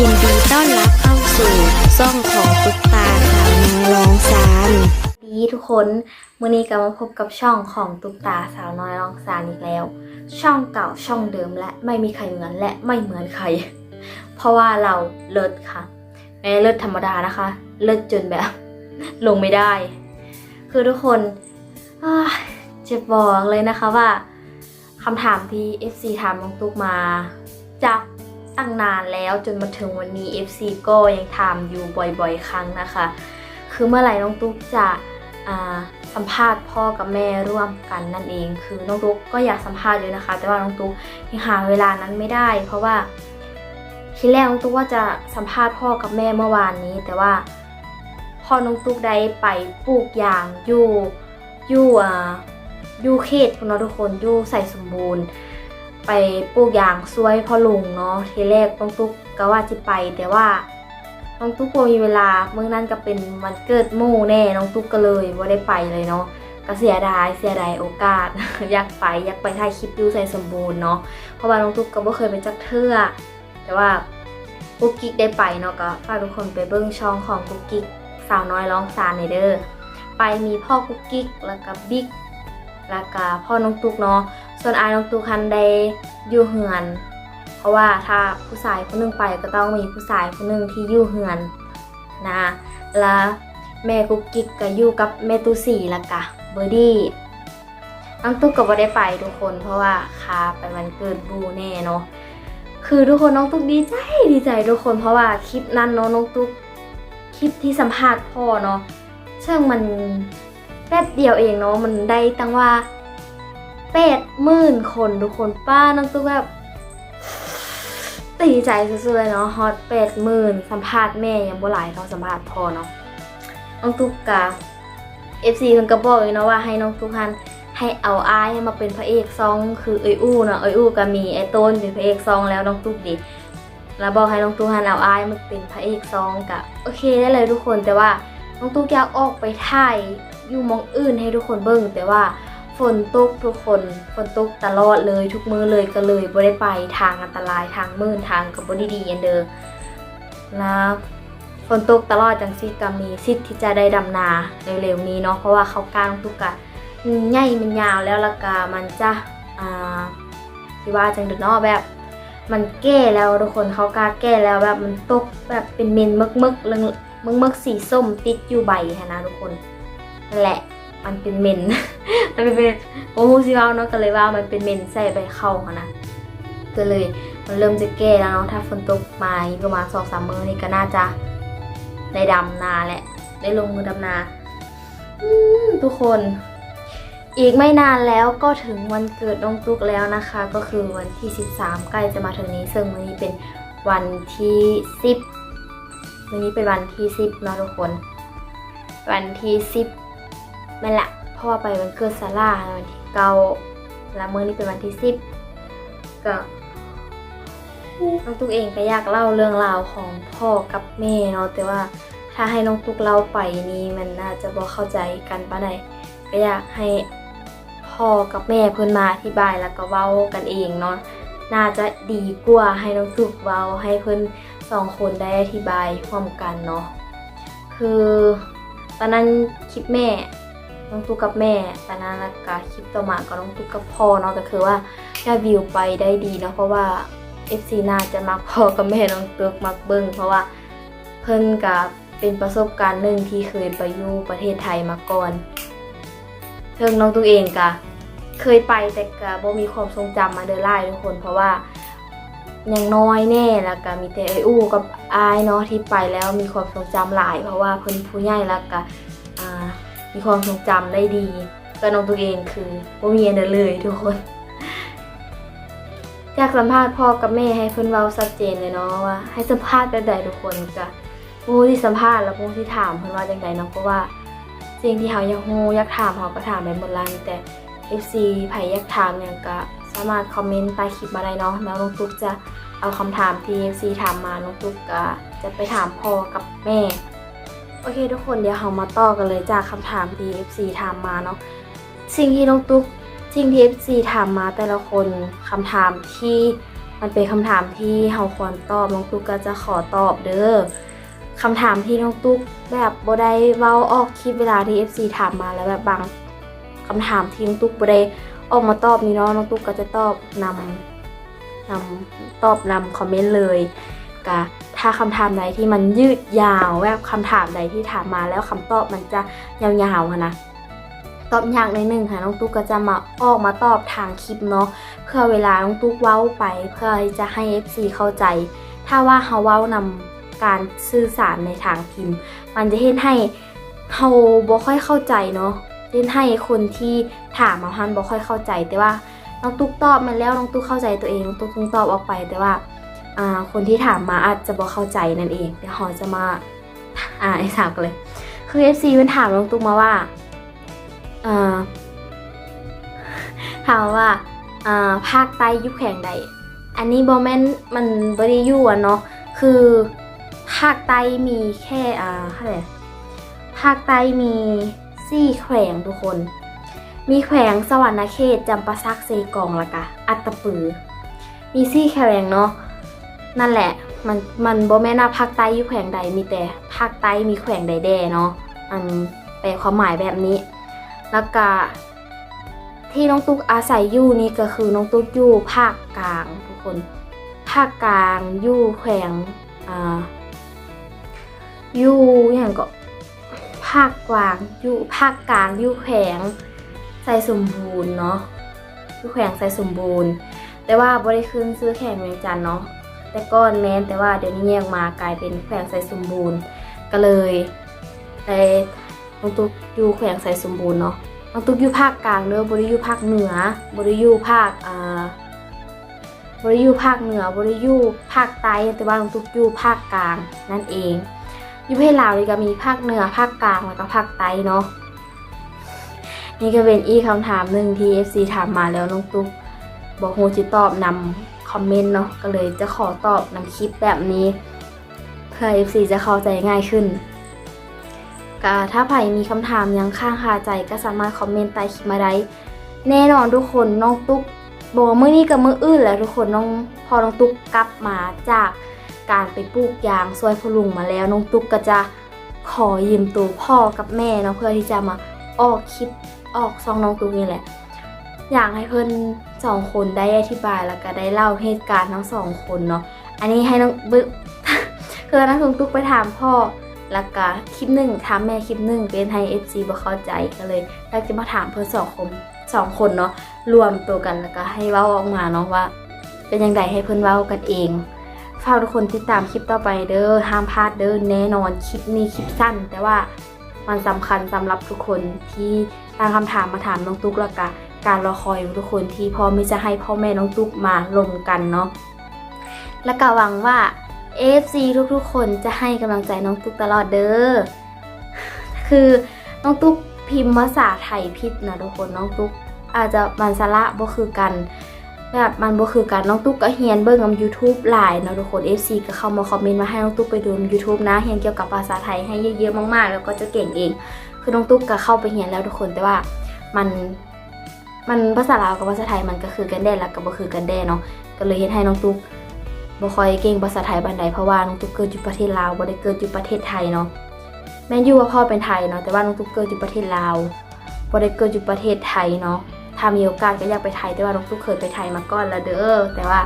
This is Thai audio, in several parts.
ยินดีต้อนรับเข้าสู่ซ่องของตุ๊กตาสาวน้อยรองซานดีทุกคนมื่อนี้ก็มาพบกับช่องของตุ๊กตาสาวน้อยรองซานอีกแล้ว ช่องเก่าช่องเดิมและไม่มีใครเหมือนและไม่เหมือนใคร เพราะว่าเราเลิศค่ะไม่เลิศธรรมดานะคะ เลิศจนแบบ ลงไม่ได้ คือทุกคนจะบอกเลยนะคะว่าคำถามที่ FC ถามน้องตุ๊กมาจาก ตั้งนานแล้วจนมาถึงวันนี้ FC ก็ยังถามอยู่บ่อยๆ ครั้งนะคะ คือเมื่อไหร่น้องตุ๊กจะสัมภาษณ์พ่อกับแม่ร่วมกันนั่นเอง คือน้องตุ๊กก็อยากสัมภาษณ์อยู่นะคะ แต่ว่าน้องตุ๊กยังหาเวลานั้นไม่ได้ เพราะว่าทีแรกน้องตุ๊กว่าจะสัมภาษณ์พ่อกับแม่เมื่อวานนี้ แต่ว่าพ่อน้องตุ๊กได้ไปปลูกยางอยู่อยู่อ่าอยู่เขตคุณเนาะทุกคนอยู่ใส่สมบูรณ์ ไปปลูกยางซวยพ่อลุงเนาะทีแรกน้องตุ๊กก็ว่าจะไป แต่ว่าน้องตุ๊กบ่มีเวลาเมื่อนั้นก็เป็นวันเกิดหมู่แน่น้องตุ๊กก็เลยว่าได้ไปเลยเนาะก็เสียดายเสียดายโอกาส อยากไปอยากไปถ่ายคลิปดูใส่สมบูรณ์เนาะเพราะว่าน้องตุ๊กก็บ่เคยไปจักเทื่อแต่ว่ากุ๊กกิ๊กได้ไปเนาะก็ฝากทุกคนไปเบิ้งช่องของกุ๊กกิ๊กสาวน้อยร้องซาในเด้อไปมีพ่อกุ๊กกิ๊กแล้วก็บิ๊กแล้วก็พ่อน้องตุ๊กเนาะ ส่วนอายน้องตุ๊กคันได้อยู่เหือน เพราะว่าถ้าผู้ชายคนหนึงไปก็ต้องมีผู้ชายคนหนึงที่อยู่เฮือนนะแล้วแม่กุ๊กกิ๊กก็อยู่กับแม่ตูสี่ละกะเบอร์ดี้น้องตุ๊กก็บ่ได้ไปทุกคน เพราะว่าคาไปวันเกิดบูแน่เนาะคือทุกคนน้องตุ๊กดีใจดีใจทุกคนเพราะว่าคลิปนั้นเนาะน้องตุ๊กคลิปที่สัมภาษณ์พ่อเนาะเชื่องมันแป๊บเดียวเองเนาะมันได้ตั้งว่า ปดหมื่นคนทุกคนป้าน้องตุ๊กแบบตีใจสุดๆเลยเนาะฮอตแปดหมื่นสัมภาษณ์แม่ยังบ่หลายเท่าสัมภาษณ์พ่อเนาะน้องตุ๊กกะ FC เพิ่นก็บอกเลยเนาะว่าให้น้องตุ๊กฮันให้เอาอายให้มาเป็นพระเอกซอง คือเอ้ยอู้เนาะเอ้ยอู้ก็มีไอ้ต้นเป็นพระเอกซองแล้วน้องตุ๊กดิแล้วบอกให้น้องตุ๊กฮันเอาอายมาเป็นพระเอกซองกะโอเคได้เลยทุกคนแต่ว่าน้องตุ๊กอยากออกไปถ่ายอยู่มองอื่นให้ทุกคนเบิ่งแต่ว่า ฝนตกทุกคนฝนตกตลอดเลยทุกมือเลยก็เลยบ่ได้ไปทางอันตรายทางมืดทางกับบ่ได้ดีอันเด้อแล้วฝนตกตลอดจังซี่ก็มีสิทธิ์ที่จะได้ดำนาเร็วๆนี้เนาะเพราะว่าเขากลางทุกกะใหญ่มันยาวแล้วละกามันจะอ่าที่ว่าจังเดอเนาะแบบ มันแก่แล้วทุกคนเขากาแก่แล้วแบบมันตกแบบเป็นเมนมึกมึกๆเรื่องมึกมึกๆสีส้มติดอยู่ใบนะทุกคนนั่นแหละ มันเป็นเมนมันเป็นเมนโอ้โหสิว่าเนาะก็เลยว่ามันเป็นเมนใส่ไปเข้าค่ะนะก็เลยมันเริ่มจะแก่แล้วเนาะถ้าฝนตกมากประมาณสองสามมือนี่ก็น่าจะได้ดำนาแหละ ได้ลงมือดำนาอืทุกคน อีกไม่นานแล้วก็ถึงวันเกิดน้องตุ๊กแล้วนะคะ ก็คือวันที่ 13 ใกล้จะมาถึงนี้ ซึ่งวันนี้เป็นวันที่ 10 วันนี้เป็นวันที่ 10เนะทุกคน วันที่ 10 นั่นละ เพราะว่าไปวันเกิดซาร่าวันที่เก้าแล้วมื้อนี้เป็นวันที่10ก็น้องตุ๊กเองก็อยากเล่าเรื่องราวของพ่อกับแม่เนาะแต่ว่าถ้าให้น้องตุ๊กเล่าไปนี่มันน่าจะบ่เข้าใจกันปะไหนก็อยากให้พ่อกับแม่เพิ่นมาอธิบายแล้วก็เว้ากันเองเนาะน่าจะดีกว่าให้น้องตุกเว้าให้เพิ่นสองคนได้อธิบายพร้อมกันเนาะคือตอนนั้นคลิปแม่ น้องตุกกับแม่ตอนนั้นแล้วก็คลิปต่อมาก็น้องตุกกับพ่อเนาะก็คือว่ายอดวิวไปได้ดีเนาะเพราะว่า FC น่าจะมักพ่อกับแม่น้องตุกมักเบิ่งเพราะว่าเพิ่นกับเป็นประสบการณ์หนึ่งที่เคยไปอยู่ประเทศไทยมาก่อนเทิงน้องตุ๊กเองกะเคยไปแต่กะบ่มีความทรงจำมาเดอไล่ทุกคน เพราะว่ายังน้อยแน่แล้วก็มีแต่เอ้ยอู้กับอายเนาะที่ไปแล้วมีความทรงจำหลาย เพราะว่าเพิ่นผู้ใหญ่แล้วก็ มีความทรงจำได้ดีก็น้องตุ๊กเองคือบ่มีอันเดอเลยทุกคนอยากสัมภาษณ์พ่อกับแม่ให้เพิ่นเว้าชัดเจนเลยเนาะว่าให้สัมภาษณ์แบบใดทุกคนก็ผู้ที่สัมภาษณ์และผู้ที่ถามเพิ่นว่าจังไดเนาะเพราะว่าสิ่งที่เขาอยากรู้อยากถามเขาก็ถามได้หมดเลยแต่ FC ไผอยากถามอย่างก็สามารถคอมเมนต์ใต้คลิปมาได้เนาะแล้วน้องตุ๊กจะเอาคำถามที่ FC ถามมาน้องตุ๊กก็จะไปถามพ่อกับแม่ โอเคทุกคนเดี๋ยวเรามาต่อกันเลยจากคำถามที่ FC ถามมาเนาะสิ่งที่น้องตุ๊กสิ่งที่ FC ถามมาแต่ละคนคำถามที่มันเป็นคำถามที่เฮาควรตอบน้องตุ๊กก็จะขอตอบเด้อคำถามที่น้องตุ๊กแบบบ่ได้เว้าออกคลิปเวลาที่ FC ถามมาแล้วแบบบางคำถามที่น้องตุ๊กบ่ได้ออกมาตอบนี่เนาะน้องตุ๊กก็จะตอบนำนำตอบนำคอมเมนต์เลยกะ ถ้าคำถามใดที่มันยืดยาวแบบคำถามใดที่ถามมาแล้วคำตอบมันจะยาวๆค่ะนะตอบยากในหนึ่งค่ะน้องตุ๊กก็จะมาออกมาตอบทางคลิปเนาะเพื่อเวลาน้องตุ๊กเว้าไป เพื่อจะให้ FC เข้าใจ ถ้าว่าเฮาเว้านำการสื่อสารในทางพิมพ์ มันจะเห็นให้เฮาบ่ค่อยเข้าใจเนาะเห็นให้คนที่ถามมาฮันบ่ค่อยเข้าใจ แต่ว่าน้องตุ๊กตอบมันแล้วน้องตุ๊กเข้าใจตัวเองน้องตุ๊กคงตอบออกไปแต่ว่า คนที่ถามมาอาจจะบ่เข้าใจนั่นเอง เดี๋ยวเฮาจะมาอ่าไอ้ถามกันเลย คือ FC มันถามน้องตุ๊กมาว่าถามว่าภาคใต้ยุคแข่งใด อันนี้บอแมนมันบริยูอะเนาะ คือภาคใต้มีแค่อ่าเท่าไรภาคใต้มีสี่แขวงทุกคน มีแขวงสวรรณเขตจำปาซักเซกองละกะ อัตตปือ มีสี่แขวงเนาะ นั่นแหละ มันมันบอแม่นว่าภาคใต้อยู่แขวงใดมีแต่ภาคใต้มีแขวงใดแด่เนาะอันแปลความหมายแบบนี้ แล้วก็ที่น้องตุ๊กอาศัยอยู่นี่ก็คือน้องตุ๊กอยู่ภาคกลางทุกคน ภาคกลางอยู่แขวงอ่าอยู่อย่างก็ภาคกลางอยู่ภาคกลางอยู่แขวงใส่สมบูรณ์เนาะอยู่แขวงใส่สมบูรณ์ แต่ว่าบริคืนซื้อแขวงเวียงจันเนาะ แต่ก้อนแมนแต่ว่าเดี๋ยวนี้แยกมากลายเป็นแขวงใส่สมบูรณ์ ก็เลยได้น้องตุ๊กอยู่แขวงใส่สมบูรณ์เนาะน้องตุ๊กอยู่ภาคกลางเด้อบริยูภาคเหนือบริยูภาคอ่าบริยูภาคเหนือบริยูภาคใต้แต่ว่าน้องตุ๊กอยู่ภาคกลางนั่นเองอยูประเทศลาวนี่ก็มีภาคเหนือภาคกลางแล้วก็ภาคใต้เนาะนี่ก็เป็นอีกคำถามหนึ่งที่ FC ถามมาแล้วน้องตุ๊กบอกโฮจิตอบนำ คอมเมนต์เนาะก็เลยจะขอตอบนำคลิปแบบนี้ เพื่อ FC จะเข้าใจง่ายขึ้นก็ถ้าใครมีคำถามยังข้างคาใจก็สามารถคอมเมนต์ใต้คลิปมาได้ แน่นอนทุกคนน้องตุ๊กบอกว่ามื้อนี้กับมื้ออื่นแล้วทุกคนน้องพอน้องตุ๊กกลับมาจากการไปปลูกยางซอยพลุงมาแล้วน้องตุ๊กก็จะขอยืมตัวพ่อกับแม่เนาะเพื่อที่จะมาออกคลิปออกซองน้องตุ๊กนี่แหละ อยากให้เพื่อน สองคนได้อธิบายแล้วก็ได้เล่าเหตุการณ์ทั้งสองคนเนาะอันนี้ให้น้องบึคือน้องตุ๊กไปถามพ่อแล้วก็คลิปหนึ่งถามแม่คลิปหนึ่งเป็นให้ FC บ่เข้าใจก็เลยอยากจะมาถามเพื่อนสองคนสองคนเนาะรวมตัวกันแล้วก็ให้เว้าออกมาเนาะว่า เป็นยังไงให้เพื่อนเว้ากันเองฝากทุกคนติดตามคลิปต่อไปเด้อห้ามพลาดเด้อแน่นอนคลิปนี้คลิปสั้น แต่ว่ามันสำคัญสำหรับทุกคนที่ตั้งคำถามมาถามน้องตุ๊กแล้วก็ การรอคอยทุกคนที่พ่อไม่จะให้พ่อแม่น้องตุ๊กมาลงกันเนาะและก็หวังว่า FC ทุกๆ คนจะให้กำลังใจน้องตุ๊กตลอดเด้อคือน้องตุ๊กพิมพ์ภาษาไทยผิดนะทุกคนน้องตุ๊กอาจจะมันสาระบ่คือกันแบบมันบ่คือกันน้องตุ๊กก็เฮียนเบิ่งกับ YouTube หลายเนาะทุกคน FC ก็เข้ามาคอมเมนต์มาให้น้องตุ๊กไปดู YouTube นะเฮียนเกี่ยวกับภาษาไทยให้เยอะๆมากๆ แล้วก็จะเก่งเอง คือน้องตุ๊กก็เข้าไปเฮียนแล้วทุกคนแต่ว่ามัน มันภาษาลาวกับภาษาไทยมันก็คือกันแด้ล้วก็บ่คือกันแด้เนาะก็เลยเฮ็ดให้น้องตุ๊กบ่ค่อยเก่งภาษาไทยปานใดเพราะว่าน้องตุ๊กเกิดอยู่ประเทศลาวบ่ได้เกิดอยู่ประเทศไทยเนาะแม่นอยู่ว่าพ่อเป็นไทยเนาะแต่ว่าน้องตุ๊กเกิดอยู่ประเทศลาวบ่ได้เกิดอยู่ประเทศไทยเนาะถ้ามีโอกาสก็อยากไปไทยแต่ว่าน้องตุ๊กเคยไปไทยมาก่อนแล้วเด้อแต่ว่า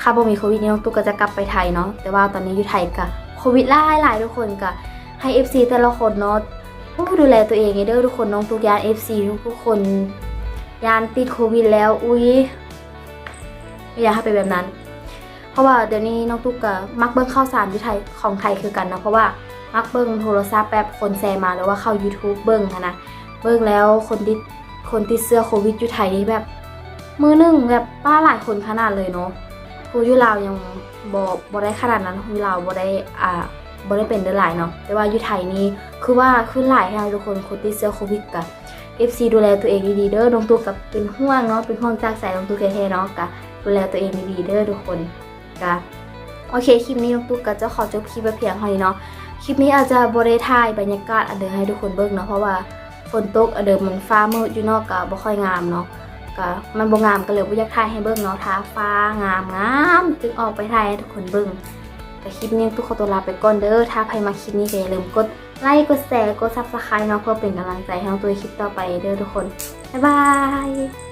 ค่าบ่มีโควิดนี่น้องตุ๊กก็จะกลับไปไทยเนาะแต่ว่าตอนนี้อยู่ไทยกะโควิดหลายหลายทุกคนกะให้ FC แต่ละคนเนาะ ผู้ดูแลตัวเองเด้อทุกคนน้องตุ๊กยาน FC ทุกๆคนยานติดโควิดแล้ว อุ้ยไม่อยากให้เป็นแบบนั้น เพราะว่าเดี๋ยวนี้น้องตุ๊กก็มักเบิ่งข่าวสารอยู่ไทยของไทยคือกันเนาะเพราะว่ามักเบิ่งโทรศัพท์แบบคนแชร์มาหรือว่าเข้า YouTube เบิ่งนะเบิ่งแล้วคนที่คนติดเสื้อโควิดอยู่ไทยนี่แบบ มือหนึ่งแบบป้าหลายคนขนาดเลยเนาะผู้อยู่ลาวยังบ่บ่ได้ขนาดนั้นอยู่ลาวบ่ได้อ่า บ่ได้เป็นเด้อหลายเนาะแต่ว่าอยู่ไทยนี่คือว่าขึ้นหลายแฮงทุกคนคนติดเชื้อโควิดกะ FC ดูแลตัวเองดีๆเด้อน้องตุ๊กกับเป็นห่วงเนาะเป็นห่วงจากสายน้องตุ๊กแท้ๆเนาะกะดูแลตัวเองดีๆเด้อทุกคนกะโอเคคลิปนี้น้องตุ๊กก็จะขอจบคลิปไปเพียงเท่านี้เนาะคลิปนี้อาจจะบ่ได้ถ่ายบรรยากาศอันเดิมให้ทุกคนเบิ่งเนาะเพราะว่าฝนตกอะเดิมมันฟ้ามืดอยู่นอกก็บ่ค่อยงามเนาะก็มันบ่งามก็เลยบ่อยากถ่ายให้เบิ่งเนาะท้าฟ้างามงามจึงออกไปถ่ายให้ทุกคนเบิ่ง แต่คลิปนี้ทุกคนตัวลาไปก่อนเด้อ ถ้าใครมาคลิปนี้ก็อย่าลืมกดไลค์ กดแชร์ กดซับสไครต์เนาะเพื่อเป็นกำลังใจให้น้องตัวคลิปต่อไปเด้อทุกคน บ๊ายบาย